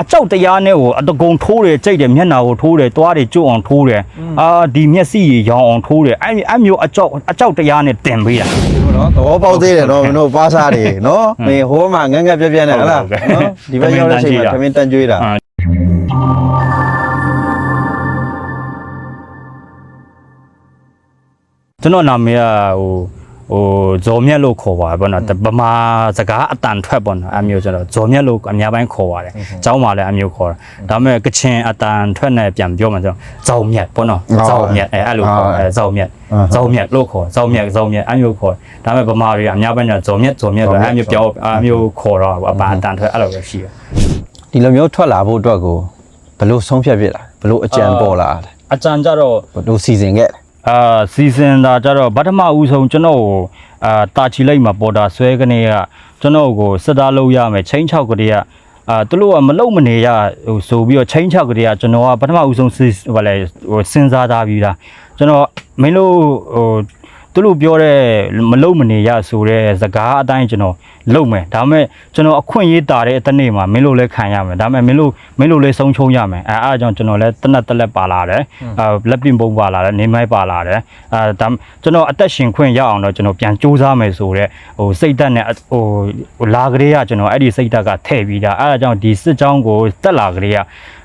အကြောက်တရားနဲ့ကိုအတကုံထိုးတယ်ကြိတ်တယ်မျက်နှာကိုထိုးတယ်သွားတယ်ကြွအောင်ထိုးတယ်အာဒီမျက်စိကြီးရောင်အောင်ထိုးတယ်အဲ့အဲ့မျိုးအကြောက်အကြောက်တရားနဲ့တင်ပေးတာနော်သဘောပေါက်သေးတယ်နော်မင်းတို့ပါစားတယ်နော်မင်းဟိုးမှာငန်းငန်းပြက်ပြက်နဲ့ဟလားဟုတ်ကဲ့နော်ဒီဘက်ရောက်တဲ့အချိန်မှာသမင်းတန်ကြွေးတာအာကျွန်တော်နာမည်ကဟို ဟိုဇော်မြက်လို့ခေါ်ပါတယ်ပေါ့နော်ဗမာစကားအတန်ထွက်ပေါ့နော်အမျိုးကျွန်တော်ဇော်မြက်လို့အများပိုင်းခေါ်ပါတယ်ကျောင်းမှာလည်းအမျိုးခေါ်တာဒါပေမဲ့ကချင်အတန်ထွက်နဲ့ပြန်ပြောမှကျွန်တော်ဇော်မြက်ပေါ့နော်ဇော်မြက်အဲအဲ့လိုခေါ်အဲဇော်မြက်ဇော်မြက်လို့ခေါ်ဇော်မြက်ဇော်မြက်အမျိုးခေါ်ဒါပေမဲ့ဗမာတွေကအများပိုင်းကဇော်မြက်ဇော်မြက်ပဲအမျိုးပြောအမျိုးခေါ်တော့အပန်အတန်ထွက်အဲ့လိုပဲရှိတယ်ဒီလိုမျိုးထွက်လာဖို့အတွက်ကိုဘလို့ဆုံးဖြတ်ဖြစ်လာဘလို့အကြံပေါ်လာအကြံကြတော့ဘလို့စီစဉ်ခဲ့လဲ အာစီစဉ်တာကြတော့ဗထမဦးဆုံးကျွန်တော်ကိုအာတာချီလိုက်မှာပေါ်တာဆွဲကနေကကျွန်တော်ကိုစစ်သားလုပ်ရမယ်ချင်းချောက်ကလေးကအာသူတို့ကမလုံမနေရဟိုဆိုပြီးတော့ချင်းချောက်ကလေးကကျွန်တော်ကပထမဦးဆုံးစီဟိုလဲဟိုစဉ်းစားထားပြီးသားကျွန်တော်မင်းတို့ဟို သူတို့ပြောတဲ့မလုံမနေရဆိုတဲ့စကားအတိုင်းကျွန်တော်လုံမယ်ဒါပေမဲ့ကျွန်တော်အခွင့်အရေးတာတဲ့အတနေ့မှာမင်းတို့လည်းခံရမယ်ဒါပေမဲ့မင်းတို့မင်းတို့လည်းဆုံးချုံရမယ်အဲအားကြောင့်ကျွန်တော်လည်းတနက်တက်လက်ပါလာတယ်အာလက်ပင်ပုံပါလာတယ်နေမိုက်ပါလာတယ်အာဒါကျွန်တော်အသက်ရှင်ခွင့်ရအောင်တော့ကျွန်တော်ပြန်စူးစမ်းမယ်ဆိုတော့ဟိုစိတ်သက်နဲ့ဟိုဟိုလာကလေးကကျွန်တော်အဲ့ဒီစိတ်သက်ကထည့်ပြီးတာအဲအားကြောင့်ဒီစစ်ကြောင်းကိုတက်လာကလေးက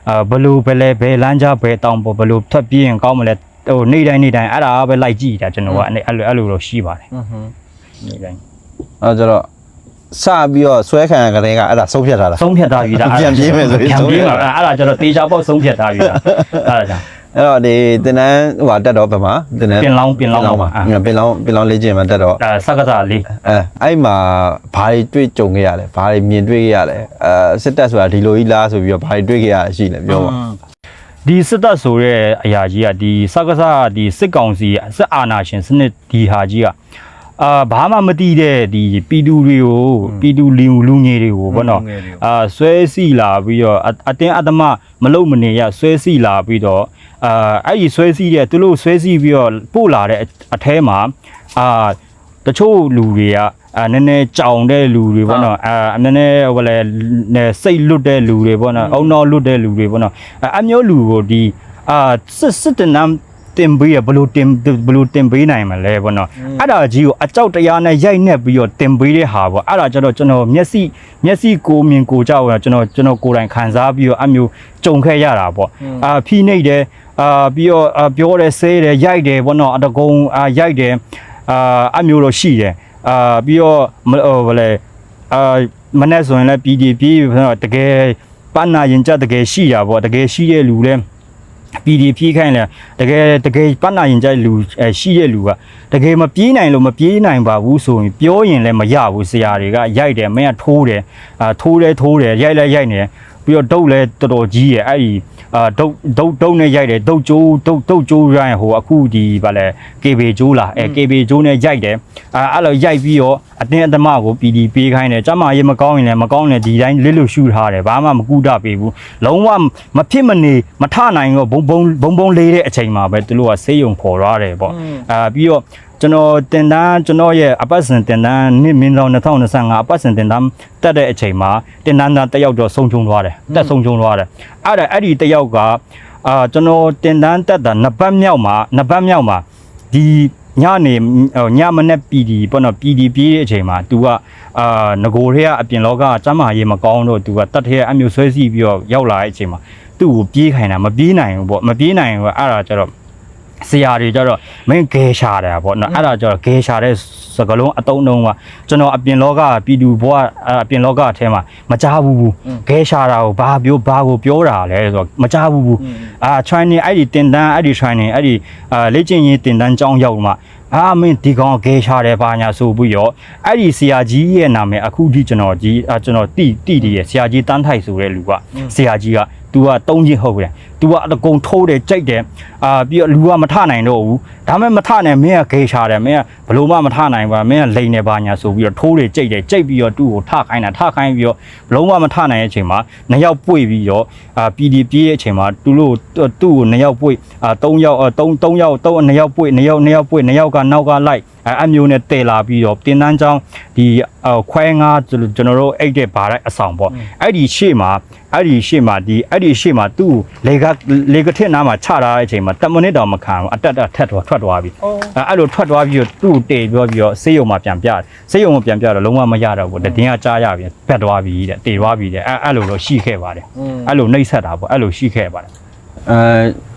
အာဘလူဘယ်လဲဘယ်လမ်းကြားဘယ်တောင်ပေါ်ဘလူထွက်ပြေးရင်ကောင်းမလဲ ဟိုနေ့တိုင်းနေ့တိုင်းအဲ့ဒါပဲလိုက်ကြည့်တာကျွန်တော်ကအဲ့လိုအဲ့လိုတော့ရှိပါတယ်နေ့တိုင်းအဲကြတော့စပြီးတော့ဆွဲခံရကြတဲ့ကအဲ့ဒါဆုံးဖြတ်ထားတာဆုံးဖြတ်ထားပြီဒါပြန်ပြေးမယ်ဆိုရင်ပြန်ပြေးဆုံးမှာဖြတ်ထားအဲ့ဒါကျတော့တေချာပေါက်ဆုံးဖြတ်ထားပြီဒါအဲ့ဒါကြောင့်အဲ့တော့ဒီတင်တန်းဟိုဟာတက်တော့ဘယ်မှာတင်တန်းပင်လောင်းပင်လောင်းပါမှာအာပင်လောင်းပင်လောင်းလေးကျင်မှာတက်တော့ဒါစက္ကစလေးအဲအဲ့မှာဘာတွေတွေ့ကြုံခဲ့ရလဲဘာတွေမြင်တွေ့ခဲ့ရလဲအဲစစ်တပ်ဆိုတာဒီလိုကြီးလားဆိုပြီးတော့ဘာတွေတွေ့ခဲ့ရလဲရှိလဲပြောပါ ဒီစစ်တပ်ဆိုတဲ့အရာကြီးကဒီစက္ကစဒီစစ်ကောင်စီစစ်အာဏာရှင်စနစ်ဒီဟာကြီးကအာဘာမှမတိတဲ့ဒီပီတူတွေကိုပီတူလူလူငယ်တွေကိုဘောနော်အာဆွဲစီလာပြီးတော့အအတင်းအဓမ္မမလုံမနေရဆွဲစီလာပြီးတော့အာအဲ့ဒီဆွဲစီတဲ့သူတို့ဆွဲစီပြီးတော့ပို့လာတဲ့အအแทမှာအာ တချို့လူတွေကအာနည်းနည်းကြောင်တဲ့လူတွေပေါ့နော်အာနည်းနည်းဟိုလေစိတ်လွတ်တဲ့လူတွေပေါ့နော်အုံနောက်လွတ်တဲ့လူတွေပေါ့နော်အဲအမျိုးလူကိုဒီအာစစ်စစ်တနမ်းတင်ပေးရဘလို့တင်ဘလို့တင်ပေးနိုင်မလဲပေါ့နော်အဲ့ဒါကြီးကိုအကြောက်တရားနဲ့ရိုက်နှက်ပြီးတော့တင်ပေးတဲ့ဟာပေါ့အဲ့ဒါကျတော့ကျွန်တော်မျက်စိမျက်စိကိုမြင်ကိုကြောက်ရကျွန်တော်ကျွန်တော်ကိုယ်တိုင်ခံစားပြီးတော့အမျိုးကြုံခဲ့ရတာပေါ့အာဖိနှိပ်တယ်အာပြီးတော့အာပြောတယ်ဆဲတယ်ရိုက်တယ်ပေါ့နော်အတကုံအာရိုက်တယ် အာအမျိုးတော့ရှိတယ်အာပြီးတော့မဟိုဗလဲအာမနေ့ဆိုရင်လည်း PDP တကယ်ပန်းနာရင်ကြတကယ်ရှိတာပေါ့တကယ်ရှိတဲ့လူလည်း PD ဖြည့်ခိုင်းလဲတကယ်တကယ်ပတ်နိုင်ရင်ကြိုက်လူအဲရှိတဲ့လူကတကယ်မပြေးနိုင်လို့မပြေးနိုင်ပါဘူးဆိုရင်ပြောရင်လည်းမရဘူးဆရာတွေကရိုက်တယ်မင်းကထိုးတယ်အာထိုးတယ်ထိုးတယ်ရိုက်လဲရိုက်နေတယ် ပြီးတော့ဒုတ်လဲတော်တော်ကြီးရဲ့အဲ့ဒီအာဒုတ်ဒုတ်ဒုတ်နဲ့ရိုက်တယ်ဒုတ်ကျိုးဒုတ်ဒုတ်ကျိုးရိုင်းဟိုအခုဒီဗာလဲ KB ကျိုးလားအဲ KB ကျိုးနဲ့ရိုက်တယ်အာအဲ့လိုရိုက်ပြီးတော့အတင်းအဓမ္မကို PD ပေးခိုင်းတယ်ကျမရေးမကောင်းရင်လည်းမကောင်းရင်ဒီတိုင်းလစ်လို့ရှူထားတယ်ဘာမှမကူတပေးဘူးလုံးဝမဖြစ်မနေမထနိုင်တော့ဘုံဘုံဘုံဘုံလေးတဲ့အချိန်မှာပဲသူတို့ကဆေးရုံခေါ်ရတယ်ပေါ့အာပြီးတော့ ကျွန်တော်တင်တန်းကျွန်တော်ရဲ့အပတ်စဉ်တင်တန်းနှစ်မင်းဆောင်2025အပတ်စဉ်တင်တန်းတက်တဲ့အချိန်မှာတင်တန်းသားတစ်ယောက်တော့ဆုံးချုံသွားတယ်တက်ဆုံးချုံသွားတယ်အဲ့ဒါအဲ့ဒီတစ်ယောက်ကအာကျွန်တော်တင်တန်းတက်တာနှစ်ပတ်မြောက်မှာနှစ်ပတ်မြောက်မှာဒီညနေဟိုညမနေ့ပြည်ဒီပေါ့နော်ပြည်ဒီပြေးတဲ့အချိန်မှာ तू ကအာငကိုရဲကအပြင်လောကကျမ်းမာရေးမကောင်းတော့ तू ကတတ်ထဲအမျိုးဆွဲစီပြီးတော့ရောက်လာတဲ့အချိန်မှာသူ့ကိုပြေးခိုင်းတာမပြေးနိုင်ဘူးပေါ့မပြေးနိုင်ဘူးအဲ့ဒါကျတော့ ဆရာတွေကျတော့မင်းဂဲရှာတယ်ပေါ့နော်အဲ့ဒါကျတော့ဂဲရှာတဲ့စကလုံးအတုံးတုံးကကျွန်တော်အပြင်လောကပြည်သူဘဝအပြင်လောကအထဲမှာမကြားဘူးဘူးဂဲရှာတာကိုဘာပြောဘာကိုပြောတာလဲဆိုတော့မကြားဘူးဘူးအာ training အဲ့ဒီတင်တန်းအဲ့ဒီ training အဲ့ဒီအာလေ့ကျင့်ရေးတင်တန်းကျောင်းရောက်မှအာမင်းဒီကောင်ဂဲရှာတယ်ဘာညာဆိုပြီးတော့အဲ့ဒီဆရာကြီးရဲ့နာမည်အခုထိကျွန်တော်ကြီးအာကျွန်တော်တိတိတည်ရဲ့ဆရာကြီးတန်းထိုက်ဆိုတဲ့လူကဆရာကြီးက तू ကတုံးချင်းဟုတ်တယ် तू ကအတကုံထိုးတယ်ကြိတ်တယ်အာပြီးတော့လူကမထနိုင်တော့ဘူးဒါမဲ့မထနိုင်မင်းကဂေရှာတယ်မင်းကဘလို့မှမထနိုင်ပါမင်းကလိန်နေပါညာဆိုပြီးတော့ထိုးတယ်ကြိတ်တယ်ကြိတ်ပြီးတော့သူ့ကိုထခိုင်းတာထခိုင်းပြီးတော့ဘလို့မှမထနိုင်တဲ့အချိန်မှာနှစ်ယောက်ပွေပြီးတော့အာ PD ပြေးတဲ့အချိန်မှာသူတို့သူ့ကိုနှစ်ယောက်ပွေအာ၃ယောက်၃၃ယောက်၃နှစ်ယောက်ပွေနှစ်ယောက်နှစ်ယောက်ပွေနှစ်ယောက်ကနောက်ကလိုက်အဲအမျိုးနဲ့တည်လာပြီးတော့တင်တန်းကျောင်းဒီအော်ခွဲငါကျွန်တော်တို့အိတ်တဲ့ဗားလိုက်အဆောင်ပေါ့အဲ့ဒီရှေ့မှာအဲ့ဒီရှေ့မှာဒီအဲ့ဒီရှေ့မှာသူ့လေကလေကထစ်နားမှာချထားတဲ့အချိန်မှာ10မိနစ်တောင်မခံဘူးအတက်တက်ထက်တော့ထွက်သွားပြီအော်အဲအဲ့လိုထွက်သွားပြီးတော့သူ့တေပြောပြီးတော့ဆေးရုံမှာပြန်ပြတယ်ဆေးရုံမှာပြန်ပြတော့လုံးဝမရတော့ဘူးတည်င်းကကြားရပြီဖက်သွားပြီတဲ့တေသွားပြီတဲ့အဲအဲ့လိုတော့ရှိခဲ့ပါတယ်အဲ့လိုနှိပ်ဆက်တာပေါ့အဲ့လိုရှိခဲ့ပါတယ်အဲ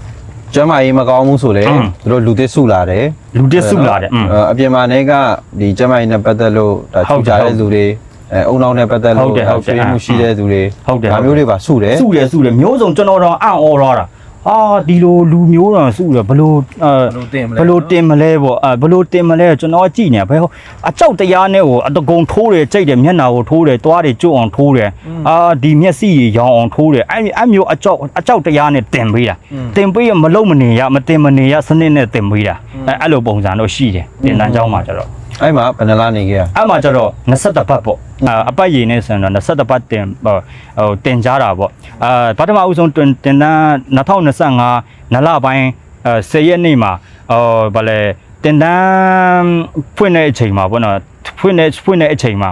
ကျမ်းမာရေးမကောင်းဘူးဆိုလဲသူတို့လူသစ်စုလာတယ်လူတစ်စုလာတယ်อืม အပြင်မှာနေကဒီကျမ်းမာရေးနဲ့ပတ်သက်လို့ဒါဟုတ်ထူကြတယ်တဲ့သူတွေအဲအုံနောက်နဲ့ပတ်သက်ဟုတ်လို့တယ်ဟုတ်တယ်ဆွေးမှုရှိတဲ့သူတွေဟုတ်တယ် ဒါမျိုးတွေပါစုတယ် စုတယ်စုတယ်မျိုးစုံကျွန်တော်တော့အံ့ဩတော့တာ အာဒီလိုလူမျိုးတော့စုတယ်ဘလို့အဲ ဘလို့တင်မလဲ ဘလို့တင်မလဲပေါ့အဲဘလို့တင်မလဲကျွန်တော်ကြည့်နေဘယ်ဟိုအကြောက်တရားနဲ့ဟိုအတကုံထိုးတယ်ကြိတ်တယ်မျက်နှာကိုထိုးတယ်သွားတယ်ကြွအောင်ထိုးတယ်အာဒီမျက်စိကြီးရောင်အောင်ထိုးတယ်အဲ့အဲ့မျိုးအကြောက်အကြောက်တရားနဲ့တင်ပေးတာတင်ပေးရမလုံးမနေရမတင်မနေရစနစ်နဲ့တင်ပေးတာအဲအဲ့လိုပုံစံတော့ရှိတယ်တင်တန်းเจ้าမှာကျတော့ အဲ့မှာဘယ်နှလားနေခဲ့ရအဲ့မှာကျတော့21ပတ်ပေါ့အာအပတ်ရည်နဲ့ဆိုရင်တော့21ပတ်တင်ဟိုဟိုတင်ကြတာပေါ့အာပထမဦးဆုံးတင်တင်တန်း2025နလပိုင်းအဲ10ရက်နေ့မှာဟိုဗာလဲတင်တန်းဖွင့်တဲ့အချိန်မှာပေါ့နော်ဖွင့်တဲ့ဖွင့်တဲ့အချိန်မှာ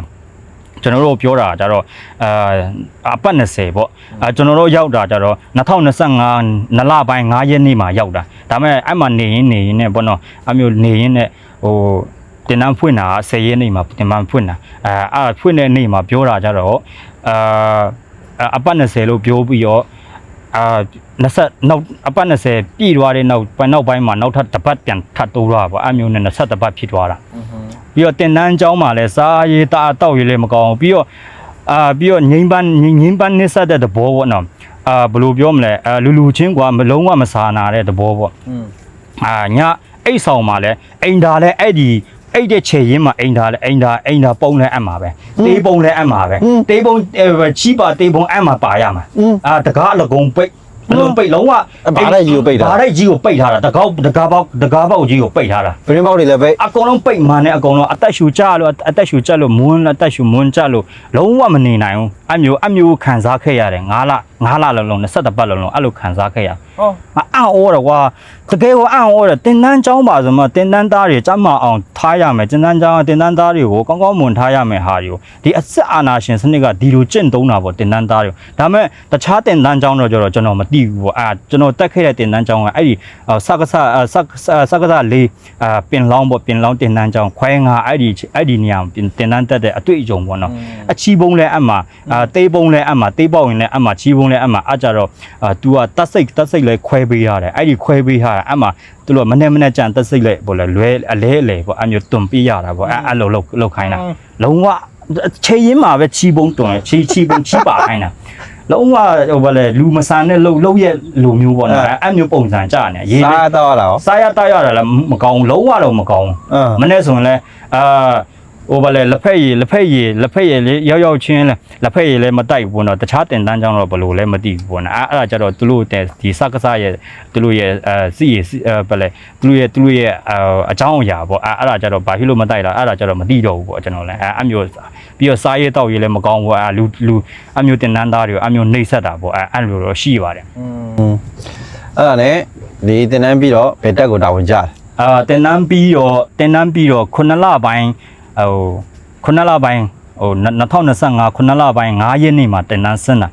ကျွန်တော်တို့ပြောတာကြတော့အာအပတ်20ပေါ့အဲကျွန်တော်တို့ရောက်တာကြတော့2025နလပိုင်း9ရက်နေ့မှာရောက်တာဒါပေမဲ့အဲ့မှာနေရင်နေရင်နဲ့ပေါ့နော်အမျိုးနေရင်နဲ့ဟို တင်တန်းဖွင့်တာ10ရက်နေ့မှာတင်တန်းဖွင့်တာအဲအဲ့ဖွင့်တဲ့နေ့မှာပြောတာကြတော့အာအပတ်20လို့ပြောပြီးတော့အာ20နောက်အပတ်20ပြည့်သွားတဲ့နောက်ပိုင်းနောက်ပိုင်းမှာနောက်ထပ်တစ်ပတ်ပြန်ထပ်တိုးသွားပါအမျိုးနဲ့20တစ်ပတ်ဖြစ်သွားတာပြီးတော့တင်တန်းကျောင်းမှာလည်းစားရေးတာအတော့ရေးလည်းမကောင်းဘူးပြီးတော့အာပြီးတော့ငိမ့်ပန်းငိမ့်ပန်းနစ်ဆက်တဲ့သဘောပေါ့နော်အာဘယ်လိုပြောမလဲအာလူလူချင်းကွာမလုံးဝမစာနာတဲ့သဘောပေါ့အာညအိတ်ဆောင်မှာလဲအိမ်သာလဲအဲ့ဒီ အဲ့တဲ့ခြေရင်းမှာအိမ်သာလဲအိမ်သာအိမ်သာပုံလဲအပ်မှာပဲတေးပုံလဲအပ်မှာပဲတေးပုံအဲချီပါတေးပုံအပ်မှာပါရမှာအာတကားအလကုံပိတ် အလုံးပိတ်လုံးဝဘားတဲ့ကြီးကိုပိတ်တာဘားတဲ့ကြီးကိုပိတ်ထားတာတကောက်တကားပေါက်တကားပေါက်ကြီးကိုပိတ်ထားတာပရင်းပေါက်တွေလည်းပဲအကုန်လုံးပိတ်မှန်နဲ့အကုန်လုံးအသက်ရှူကြလို့အသက်ရှူကြလို့မွန်းအသက်ရှူမွန်းကြလို့လုံးဝမနေနိုင်ဘူးအမျိုးအမျိုးခံစားခဲ့ရတယ်9လ9လလုံးလုံး20ပတ်လုံးလုံးအဲ့လိုခံစားခဲ့ရဟောမအံ့ဩတယ်ကွာတကယ်ကိုအံ့ဩတယ်တင်တန်းကျောင်းပါဆိုမှတင်တန်းသားတွေစမ်းမအောင်ထားရမယ်တင်တန်းကျောင်းတင်တန်းသားတွေကိုကောင်းကောင်းမွန်ထားရမယ်ဟာတွေကိုဒီအစစ်အာဏာရှင်စနစ်ကဒီလိုကျင့်သုံးတာပေါ့တင်တန်းသားတွေဒါပေမဲ့တခြားတင်တန်းကျောင်းတော့ကျတော့ကျွန်တော်မသိဘူးပေါ့အာကျွန်တော်တက်ခဲ့တဲ့တင်တန်းကျောင်းကအဲ့ဒီစကစစကစကစလေးအာပင်လောင်းပေါ့ပင်လောင်းတင်တန်းကျောင်းခွဲငါအဲ့ဒီအဲ့ဒီနေရာတင်တန်းတက်တဲ့အတွေ့အကြုံပေါ့နော်အချီပုံးလဲအမှအာတေးပုံးလဲအမှတေးပေါက်ရင်လဲအမှချီပုံးလဲအမှအကြတော့အာ तू ကတတ်စိတ်တတ်စိတ်လဲခွဲပေးရတယ်အဲ့ဒီခွဲပေးထားတာအမှသူတို့ကမနေ့မနေ့ကြံတက်စိတ်လဲပေါ့လဲလွဲအလဲအလဲပေါ့အမျိုးတွန်ပေးရတာပေါ့အဲ့အဲ့လိုလောက်လောက်ခိုင်းတာလုံးဝခြေရင်းမှာပဲချီပုံးတွန်ချီချီပုံးချီပါခိုင်းတာ လုံးဝဟိုဗာလဲလူမဆန်တဲ့လှုပ်လှုပ်ရဲ့လူမျိုးပေါ့နော်အဲ့မျိုးပုံစံကြနေရေးစားတော့လာရောစားရတရရလည်းမကောင်းလုံးဝတော့မကောင်းအင်းမနေ့ဆိုရင်လည်းအာ ဟိုဗာလေလက်ဖက်ရည်လက်ဖက်ရည်လက်ဖက်ရည်လေးရောက်ရောက်ချင်းလဲလက်ဖက်ရည်လည်းမတိုက်ဘူးနော်တခြားတင်တန်းကြောင်းတော့ဘလို့လဲမသိဘူးပေါ့နော်အဲ့အဲ့ဒါကြတော့သူတို့တဲ့ဒီစကစရဲ့သူတို့ရဲ့အဲစီရအဲဗာလေသူတို့ရဲ့သူတို့ရဲ့အအကြောင်းအရာပေါ့အဲ့အဲ့ဒါကြတော့ဘာဖြစ်လို့မတိုက်တာအဲ့ဒါကြတော့မသိတော့ဘူးပေါ့ကျွန်တော်လည်းအဲ့အမျိုးပြီးတော့စားရေးတောက်ရေးလည်းမကောင်းဘူးအဲ့လူလူအမျိုးတင်တန်းသားတွေအမျိုးနှိပ်ဆက်တာပေါ့အဲ့အဲ့လိုတော့ရှိပါတယ်အဲ့ဒါနဲ့ဒီတင်တန်းပြီးတော့ဘယ်တက်ကိုတာဝန်ကြတယ်အာတင်တန်းပြီးတော့တင်တန်းပြီးတော့ခုနှစ်လပိုင်း ဟိုခုနှစ်လပိုင်းဟို2025ခုနှစ်လပိုင်း9ရက်နေ့မှာတင်တန်းဆင်းတာ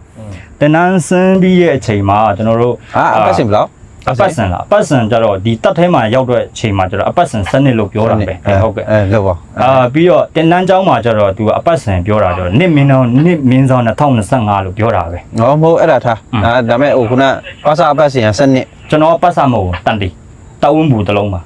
တင်တန်းဆင်းပြီးရဲ့အချိန်မှာကျွန်တော်တို့ဟာအပတ်စဉ်ဘယ်လောက်အပတ်စင်လားအပတ်စင်ကျတော့ဒီတက်ထဲမှာရောက်တဲ့အချိန်မှာကျတော့အပတ်စင်စနစ်လို့ပြောတာပဲဟုတ်ကဲ့အဲလောက်ပါအာပြီးတော့တင်တန်းကျောင်းမှာကျတော့သူအပတ်စင်ပြောတာကျတော့နှစ်မင်းတော့နှစ်မင်းဆောင်2025လို့ပြောတာပဲငေါမဟုတ်အဲ့ဒါထားအဲဒါမဲ့ဟိုခုနပါစာအပတ်စဉ်ကစနစ်ကျွန်တော်ပတ်စမဟုတ်ဘူးတန်တီတောက်ဝင်းဘူးတစ်လုံးပါ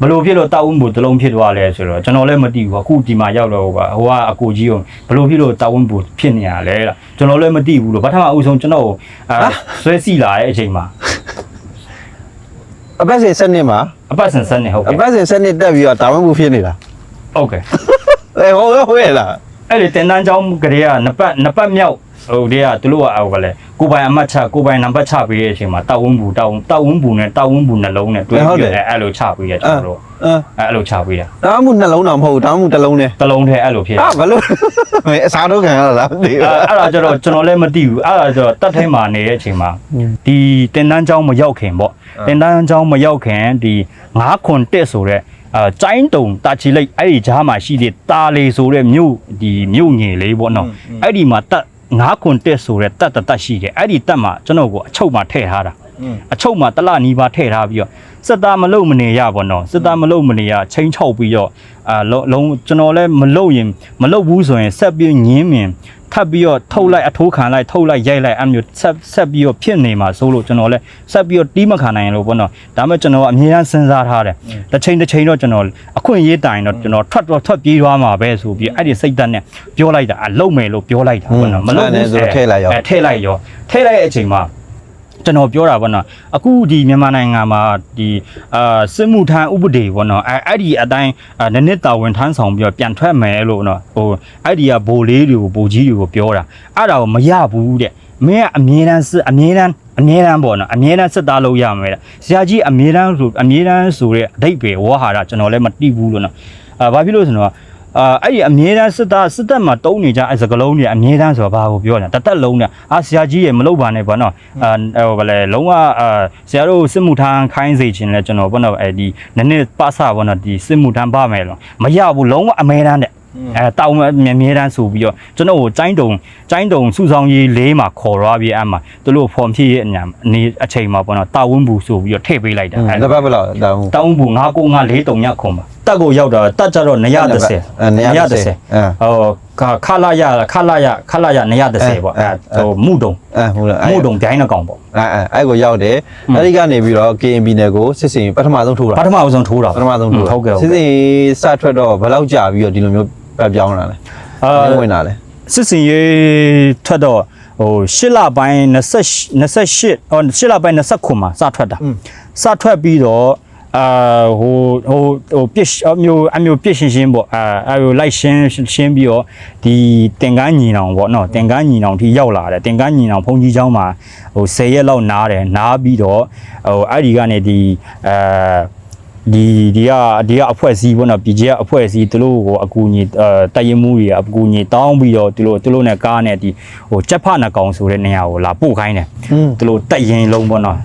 ဘလို့ဖြစ်လို့တောက်ဝင်းဘူးတစ်လုံးဖြစ်သွားလဲဆိုတော့ကျွန်တော်လည်းမသိဘူးအခုဒီမှာရောက်တော့ဟိုကဟိုကအကိုကြီးကိုဘလို့ဖြစ်လို့တောက်ဝင်းဘူးဖြစ်နေရလဲလားကျွန်တော်လည်းမသိဘူးလို့ပထမအဦးဆုံးကျွန်တော်အာဆွဲစီလာတဲ့အချိန်မှာအပတ်စဉ်စနစ်မှာအပတ်စင်စနစ်ဟုတ်အကဲ့ပတ်စဉ်စနစ်တက်ပြီးတော့တာဝန်မှုဖြစ်နေတာဟုတ်ကဲ့အဲဟိုဟိုရလားအဲ့ဒီတင်တန်းကျောင်းကလေးကနှစ်ပတ်နှစ်ပတ်မြောက် ဟိုတည်းကသူတို့ကဟိုကလေကိုပိုင်အမှတ်ချကိုပိုင်နံပါတ်ချပေးတဲ့အချိန်မှာတောက်ဝင်းဘူးတောက်တောက်ဝင်းဘူးနဲ့တောက်ဝင်းဘူးနှလုံးနဲ့တွဲပြီးတော့အဲ့လိုချပေးရကျွန်တော်တို့အဲအဲ့လိုချပေးတာတာဝန်မှုနှလုံးတော့မဟုတ်ဘူးတာဝန်မှုတစ်လုံးနဲ့တလုံးထဲအဲ့လိုဖြစ်ဟာဘလို့မင်းအစားတော့ခံရလားမသိအဲ့အဲ့ဒါကျတော့ကျွန်တော်လည်းမသိဘူးအဲ့ဒါကျတော့တတ်ထဲမှာနေတဲ့အချိန်မှာဒီတင်တန်းကျောင်းမရောက်ခင်ပေါ့တင်တန်းကျောင်းမရောက်ခင်ဒီ9ခွန်တက်ဆိုတဲ့အာကျိုင်းတုံတာချီလိတ်အဲ့ဒီဂျားမှာရှိတဲ့တာလေဆိုတဲ့မြို့ဒီမြို့ငယ်လေးပေါ့နော်အဲ့ဒီမှာတက် ငါးခွန်တက်ဆိုတဲ့တက်တတက်ရှိတယ်အဲ့ဒီတက်မှာကျွန်တော်ကိုအချုပ်မှာထည့်ထားတာ အချုပ်မှာတလနီးပါးထည့်ထားပြီးတော့စစ်သားမလုံမနေရပေါ့နော်စစ်သားမလုံမနေရချင်းချောက်ပြီးတော့အာလုံးလုံးကျွန်တော်လည်းမလုံရင်မလုံဘူးဆိုရင်ဆက်ပြီးညင်းမြင်ထပ်ပြီးတော့ထုတ်လိုက်အထိုးခံလိုက်ထုတ်လိုက်ရိုက်လိုက်အဲ့မျိုးဆက်ဆက်ပြီးတော့ဖြစ်နေမှာဆိုလို့ကျွန်တော်လည်းဆက်ပြီးတော့တီးမခံနိုင်လို့ပေါ့နော်ဒါပေမဲ့ကျွန်တော်ကအမြဲတမ်းစဉ်းစားထားတယ်တစ်ချိန်တစ်ချိန်တော့ကျွန်တော်အခွင့်အရေးတိုင်တော့ကျွန်တော်ထွက်တော့ထွက်ပြေးသွားမှာပဲဆိုပြီးအဲ့ဒီစိတ်သက်နဲ့ပြောလိုက်တာအလုံမယ်လို့ပြောလိုက်တာပေါ့နော်မလုံဘူးဆိုထည့်လိုက်ရောအဲထည့်လိုက်ရောထည့်လိုက်တဲ့အချိန်မှာ ကျွန်တော်ပြောတာပေါ့နော်အခုဒီမြန်မာနိုင်ငံမှာဒီအာစစ်မှုထမ်းဥပဒေပေါ့နော်အဲအဲ့ဒီအတိုင်းအာနည်းနည်းတာဝန်ထမ်းဆောင်ပြီးတော့ပြန်ထွက်မယ်လို့နော်ဟိုအဲ့ဒီကဘိုလ်လေးတွေကိုဘိုလ်ကြီးတွေကိုပြောတာအဲ့ဒါကိုမရဘူးတဲ့မင်းကအမြဲတမ်းစစ်အမြဲတမ်းအမြဲတမ်းပေါ့နော်အမြဲတမ်းစစ်သားလုပ်ရမယ်တဲ့ဆရာကြီးအမြဲတမ်းဆိုအမြဲတမ်းဆိုတဲ့အဓိပ္ပာယ်ဝါဟာရကျွန်တော်လည်းမတိဘူးလို့နော်အာဘာဖြစ်လို့ဆိုတော့ အာအဲ့ဒီအမြဲတမ်းစစ်သားစစ်တပ်မှာတုံးနေကြအဲ့စကလုံးတွေအမြဲတမ်းဆိုတာဘာကိုပြောလဲတသက်လုံးနဲ့အာဆရာကြီးရေမလုပ်ပါနဲ့ဗောနော်အာဟိုဗလဲလုံးဝအာဆရာတို့စစ်မှုထမ်းခိုင်းစေခြင်းလဲကျွန်တော်ဗောနော်အဲ့ဒီနည်းနည်းပါစဗောနော်ဒီစစ်မှုထမ်းပါမယ်လို့မရဘူးလုံးဝအမြဲတမ်းတဲ့အဲတောင်းအမြဲတမ်းဆိုပြီးတော့ကျွန်တော်ကိုကျိုင်းတုံကျိုင်းတုံစုဆောင်ရေးလေးမှာခေါ်သွားပြီးအမှသူတို့ဖော်ဖြည့်ရဲ့အညာအနေအချိန်မှာဗောနော်တာဝန်းဘူးဆိုပြီးတော့ထည့်ပေးလိုက်တာတပတ်ဘယ်လောက်တောင်းတောင်းဘူး9ကို9 4 3ညခုံပါ တက်ကိုရောက်တာတက်ကြတော့930အဲ930အဲဟိုခခလာရခလာရခလာရ930ပေါ့အဲဟိုမှုတုံအဲဟုတ်လားမှုတုံပြိုင်းနှကောင်ပေါ့အဲအဲအဲ့ကိုရောက်တယ်အဲ့ဒီကနေပြီးတော့ KNB နယ်ကိုစစ်စင်ပထမဆုံးထိုးတာပထမအဆုံးထိုးတာပထမဆုံးထိုးဟုတ်ကဲ့ဟုတ်စစ်စကဲ့င်စထွက်တော့ဘယ်လောက်ကြာပြီးတော့ဒီလိုမျိုးပတ်ပြောင်းလာလဲအာအဲဝင်လာလဲစစ်စင်ရေးထွက်တော့ဟို8လပိုင်း20 28ဟို8လပိုင်း29မှာစထွက်တာစထွက်ပြီးတော့ အာဟိုဟိုဟိုပြစ်အမျိုးအမျိုးပြစ်ရှင်းရှင်းပေါ့အာအမျိုးလိုက်ရှင်းရှင်းပြီးတော့ဒီတင်ကန်းညီနောင်ပေါ့နော်တင်ကန်းညီနောင်ထိရောက်လာတယ်တင်ကန်းညီနောင်ဘုံကြီးเจ้าမှာဟို10ရက်လောက်နားတယ်နားပြီးတော့ဟိုအဲ့ဒီကနေဒီအာ ဒီဒီကဒီကအဖွဲ့အစည်းပေါ့နော် PG ကအဖွဲ့အစည်းသူတို့ကိုအကူအညီတိုက်ရင်မှုတွေအကူအညီတောင်းပြီးတော့သူတို့သူတို့နဲ့ကားနဲ့ဒီဟိုချက်ဖနကောင်ဆိုတဲ့နေရာကိုလာပို့ခိုင်းတယ်သူတို့တိုက်ရင်လုံးပေါ့နော်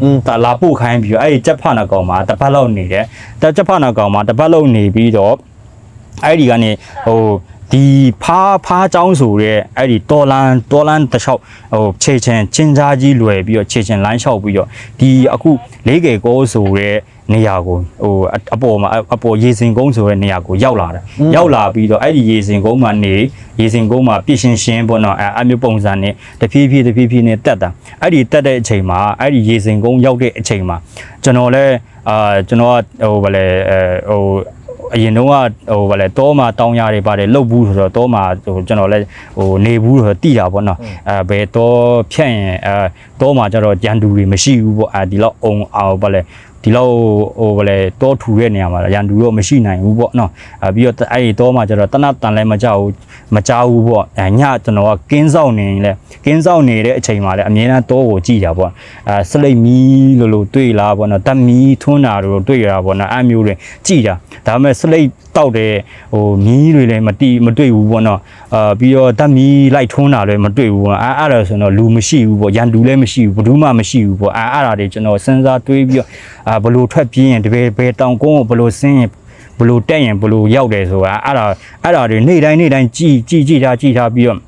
လာပို့ခိုင်းပြီးတော့အဲ့ဒီချက်ဖနကောင်မှာတပတ်လောက်နေတယ်ချက်ဖနကောင်မှာတပတ်လောက်နေပြီးတော့အဲ့ဒီကနေဟို ဒီဖားဖားចောင်းဆိုတဲ့အဲ့ဒီတော်လန်တော်လန်တစ်လျှောက်ဟိုခြေချင်ချင်းကြားကြီးလွယ်ပြီးတော့ခြေချင်လမ်းလျှောက်ပြီးတော့ဒီအခုလေးကေကောဆိုတဲ့နေရာကိုဟိုအပေါ်မှာအပေါ်ရေစင်ကုန်းဆိုတဲ့နေရာကိုရောက်လာတယ်ရောက်လာပြီးတော့အဲ့ဒီရေစင်ကုန်းမှာနေရေစင်ကုန်းမှာပြည့်ရှင်ရှင်းပေါ့နော်အဲအမျိုးပုံစံနဲ့တဖြည်းဖြည်းတဖြည်းဖြည်းနဲ့တက်တာအဲ့ဒီတက်တဲ့အချိန်မှာအဲ့ဒီရေစင်ကုန်းရောက်တဲ့အချိန်မှာကျွန်တော်လဲအာကျွန်တော်ဟိုဗလဲဟို အရင်တော့ကဟိုဗာလဲတောမှာတောင်းရတယ်ပါတယ်လှုပ်ဘူးဆိုတော့တောမှာဟိုကျွန်တော်လည်းဟိုနေဘူးဆိုတော့တိတာပေါ့နော်အဲဘယ်တောဖြတ်ရင်အဲတောမှာကျတော့ကြံတူတွေမရှိဘူးပေါ့အဲဒီလောက်အုံအောင်ဗာလဲ ဒီလောက်ဟိုဗာလဲတောထူတဲ့နေရာမှာရန်တူတော့မရှိနိုင်ဘူးပေါ့နော်အဲပြီးတော့အဲ့ဒီတောမှာကျတော့တနတ်တန်လည်းမကြောက်ဘူးမကြောက်ဘူးပေါ့အဲညကျွန်တော်ကကင်းဆောင်နေရင်လဲကင်းဆောင်နေတဲ့အချိန်မှာလည်းအမြဲတမ်းတောကိုကြည့်တာပေါ့အဲစလိတ်မီလို့လို့တွေ့လားပေါ့နော်တက်မီထွန်းတာလို့တွေ့ရတာပေါ့နော်အဲမျိုးတွေကြည့်တာဒါပေမဲ့စလိတ်တောက်တဲ့ဟိုမီးတွေလည်းမတီးမတွေ့ဘူးပေါ့နော်အာပြီးတော့တက်မီလိုက်ထွန်းတာလည်းမတွေ့ဘူးပေါ့အဲအဲ့ဒါဆိုတော့လူမရှိဘူးပေါ့ရန်တူလည်းမရှိဘူးဘယ်သူမှမရှိဘူးပေါ့အဲအဲ့ဒါတွေကျွန်တော်စဉ်းစားတွေးပြီးတော့အာဘလို့ထွက်ပြေးရင်တပည့်ဘယ်တောင်ကုန်းကိုဘလို့ဆင်းရင်ဘလို့တက်ရင်ဘလို့ရောက်တယ်ဆိုတာအဲ့ဒါအဲ့ဒါတွေနေ့တိုင်းနေ့တိုင်းကြည်ကြည်ကြည်ထားကြည်ထားပြီးတော့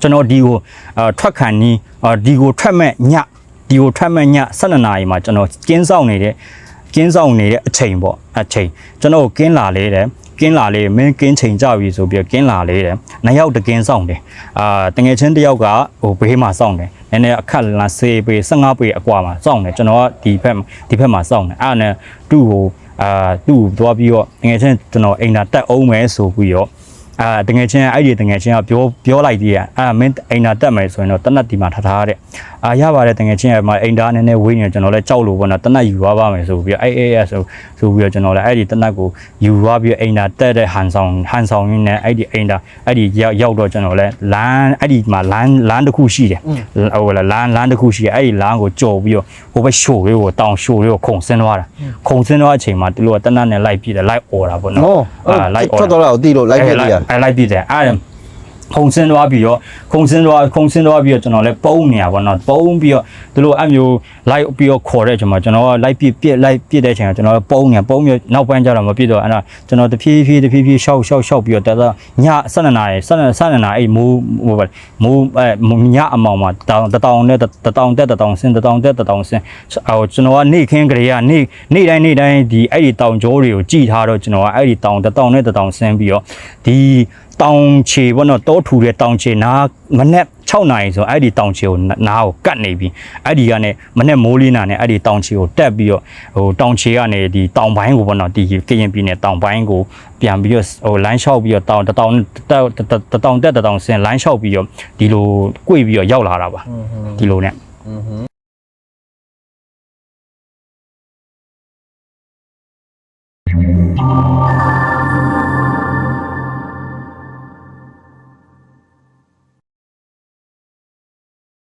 ကျွန်တော်ဒီကိုအာထွက်ခံနီးအာဒီကိုထွက်မဲ့ညဒီကိုထွက်မဲ့ည12နာရီမှာကျွန်တော်ကင်းဆောင်နေတဲ့ ကင်းဆောင်နေတဲ့အချိန်ပေါ့အချိန်ကျွန်တော်ကင်းလာလေတယ်ကင်းလာလေမင်းကင်းချိန်ကြပြီဆိုပြီးတော့ကင်းလာလေတယ်နှစ်ယောက်တကင်းဆောင်တယ်အာတငယ်ချင်းတစ်ယောက်ကဟိုဘေးမှာဆောင်တယ်နည်းနည်းအခက်လာစေးပေ15ပေအကွာမှာစောင့်တယ်ကျွန်တော်ကဒီဘက်ဒီဘက်မှာစောင့်တယ်အဲ့ဒါနဲ့သူ့ကိုအာသူ့ကိုသွားပြီးတော့တကယ်ချင်းကျွန်တော်အိမ်သာတက်အောင်မယ်ဆိုပြီးတော့အာတကယ်ချင်းအဲ့ဒီတကယ်ချင်းကပြောပြောလိုက်သေးတယ်အာမင်းအိမ်သာတက်မယ်ဆိုရင်တော့တနတ်ဒီမှာထားထားတဲ့ အာရပါတယ်တကယ်ချင်းကမှအိမ်သာနည်းနည်းဝေးနေကျွန်တော်လည်းကြောက်လို့ပေါ့နော်တနတ်ယူသွားပါမယ်ဆိုပြီးအဲ့အဲ့အဲ့ဆိုဆိုပြီးတော့ကျွန်တော်လည်းအဲ့ဒီတနတ်ကိုယူသွားပြီးအိမ်သာတက်တဲ့ဟန်ဆောင်ဟန်ဆောင်ရင်းနဲ့အဲ့ဒီအိမ်သာအဲ့ဒီရောက်ရောက်တော့ကျွန်တော်လည်းလမ်းအဲ့ဒီမှာလမ်းလမ်းတစ်ခုရှိတယ်ဟိုလမ်းလမ်းတစ်ခုရှိတယ်အဲ့ဒီလမ်းကိုကြော်ပြီးတော့ဟိုဘက်ရှိုးလေးကိုတောင်ရှိုးလေးကိုခုံဆင်းသွားတာခုံဆင်းသွားတဲ့အချိန်မှာသူတို့ကတနတ်နဲ့လိုက်ပြည့်တယ်လိုက်អော်တာပေါ့နော်ဟောအာလိုက်អော်ထွက်တော့တော့တီးလို့လိုက်ပြစ်လိုက်ရအဲလိုက်ပြည့်တယ်အဲ့ဒါ ခုံစင်းသွားပြီးတော့ခုံစင်းသွားခုံစင်းသွားပြီးတော့ကျွန်တော်လည်းပုံးနေရပါတော့ပုံးပြီးတော့သူတို့အမျိုးလိုက်ပြီးတော့ခေါ်တဲ့ကျွန်တော်ကျွန်တော်ကလိုက်ပြစ်ပြစ်လိုက်ပြစ်တဲ့အချိန်ကကျွန်တော်ပုံးနေပုံးပြီးနောက်ပိုင်းကျတော့မပြစ်တော့အဲ့ဒါကျွန်တော်တဖြည်းဖြည်းတဖြည်းဖြည်းရှောက်ရှောက်ရှောက်ပြီးတော့တက်တော့ည12နာရီ12 12နာရီအဲ့မိုးဟိုမိုးအဲညအမောင်မှာတောင်တောင်နဲ့တောင်တက်တောင်ဆင်းတောင်တက်တောင်ဆင်းဟိုကျွန်တော်ကနေခင်းကလေးကနေနေ့တိုင်းနေ့တိုင်းဒီအဲ့ဒီတောင်ကျောတွေကိုကြည်ထားတော့ကျွန်တော်ကအဲ့ဒီတောင်တောင်နဲ့တောင်ဆင်းပြီးတော့ဒီတောင်ချေပေါ့နော်တောထူတဲ့တောင်ချေနာမနေ့6နာရီဆိုအဲ့ဒီတောင်ချေကိုနားကိုကတ်နေပြီအဲ့ဒီကနေမနေ့မိုးလေးနာနဲ့အဲ့ဒီတောင်ချေကိုတက်ပြီးတော့ဟိုတောင်ချေကနေဒီတောင်ပိုင်းကိုပေါ့နော်ဒီကရင်ပြည်နယ်တောင်ပိုင်းကိုပြန်ပြီးတော့ဟိုလမ်းလျှောက်ပြီးတော့တောင်တောင်တောင်တက်တောင်ဆင်းလမ်းလျှောက်ပြီးတော့ဒီလို꿰ပြီးတော့ရောက်လာတာပါဒီလိုနဲ့